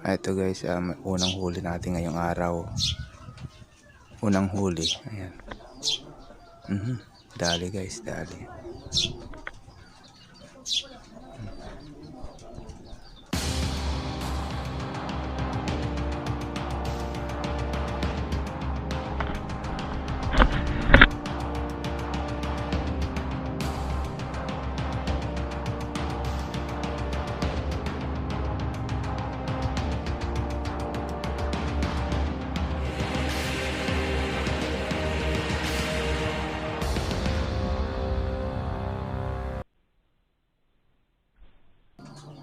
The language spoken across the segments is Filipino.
Ito guys, um, unang huli natin ngayong araw. Unang huli. Ayan. Mhm. Dali guys, dali.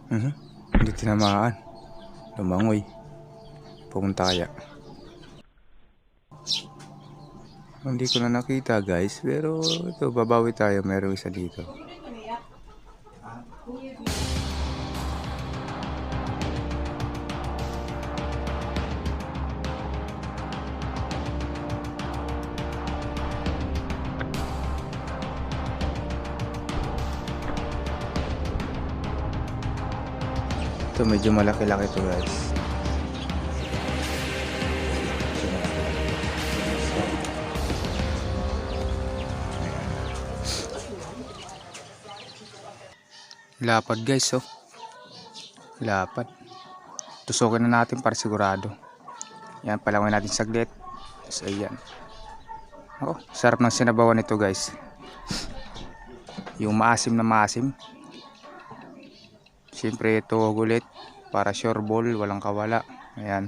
Mhm. Hindi tinamaan. Lumangoy. Pumunta kaya. Hindi ko na nakita guys, pero ito babawi tayo, merong isa dito. Ito medyo malaki-laki to guys. Lapad guys oh. Lapad. Tusukin na natin para sigurado. Yan, palawin natin saglit. So, ayan. Oh, sarap ng sinabawan nito guys. Yung maasim na maasim. Siyempre ito ulit para sure ball, walang kawala. Ayan.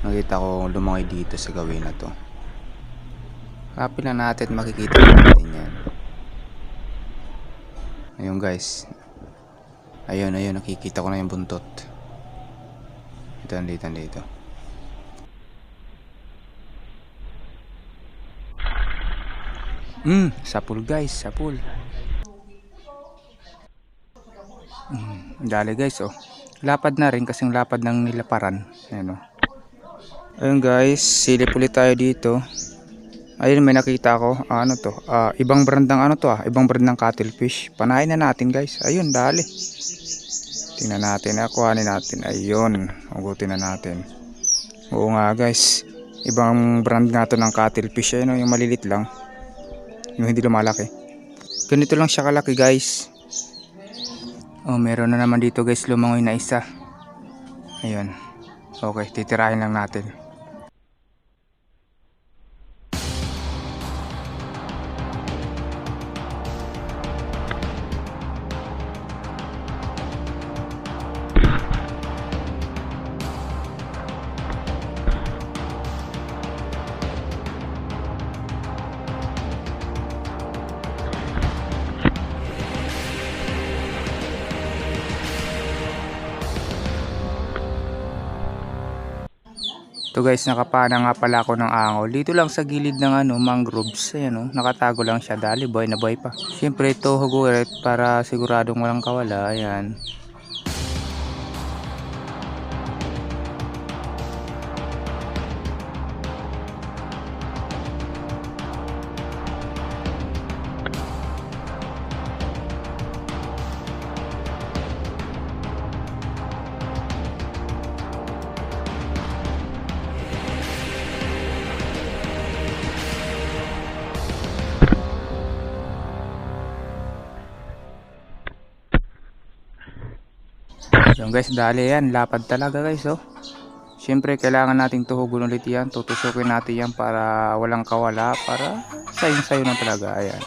Nakita ko lumangoy dito sa gawin na to. Happy na natin makikita natin yan. Ayun guys. Ayun, ayun, nakikita ko na yung buntot. Ito, dito, dito. Hmm, sapul guys, sapul. Hmm, dali guys, oh. Lapad na rin kasing lapad ng nilaparan. Ayan, oh. Ayun guys, silip ulit tayo dito. Ayun, may nakita ko. Ah, ano to? Ah, ibang brand ng ano to ah. Ibang brand ng cuttlefish. Panahin na natin guys. Ayun, dali. Tingnan natin. Akuhanin natin. Ayun. Ugutin na natin. Oo nga guys. Ibang brand nga to ng cuttlefish. Ayun, oh, yung malilit lang. Yung hindi lumalaki. Ganito lang siya kalaki guys. Oh, meron na naman dito guys lumangoy na isa. Ayun. Okay, titirahin lang natin. Ito guys, nakapana nga pala ako ng angol. Dito lang sa gilid ng ano, mangroves. Ayan oh, nakatago lang siya. Dali, boy na boy pa. Siyempre ito hugurit para siguradong walang kawala. Ayan. Yung guys, dali yan. Lapad talaga guys, oh. Siyempre, kailangan nating tuhugon ulit yan. Tutusukin natin yan para walang kawala. Para sayo-sayo na talaga. Ayan.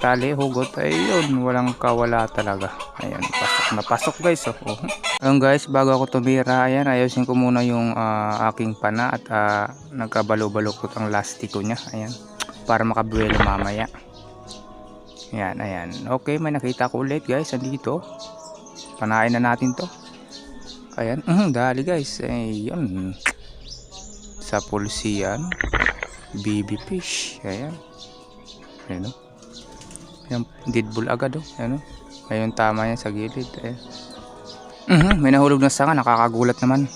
Tali, hugot. Ayun, walang kawala talaga. Ayan, pasok na pasok guys, oh. oh. Ayun guys, bago ako tumira, ayan, ayusin ko muna yung ah, aking pana at uh, nagkabalo-balukot ang lastiko niya. Ayan, para makabuelo mamaya. Ayan, ayan. Okay, may nakita ko ulit guys, andito. Panain na natin to. Ayan, mhm, dali guys. Ayun. Sa pulsiyan. Baby fish. Ayan. Ayan o. Ayan, dead bull agad o. Ayan o. Ayun, tama yan sa gilid. Ayan. Mhm, may nahulog na sanga. Nakakagulat naman.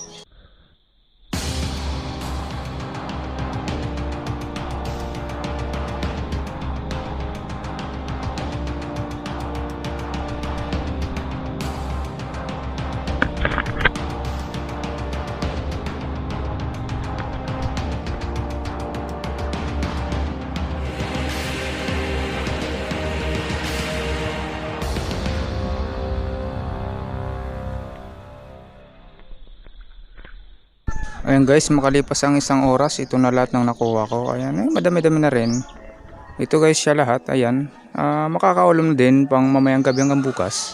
Ayan guys, makalipas ang isang oras, ito na lahat ng nakuha ko. Ayan, eh, madami-dami na rin. Ito guys siya lahat, ayan. Ah, makakaulam din pang mamayang gabi hanggang bukas.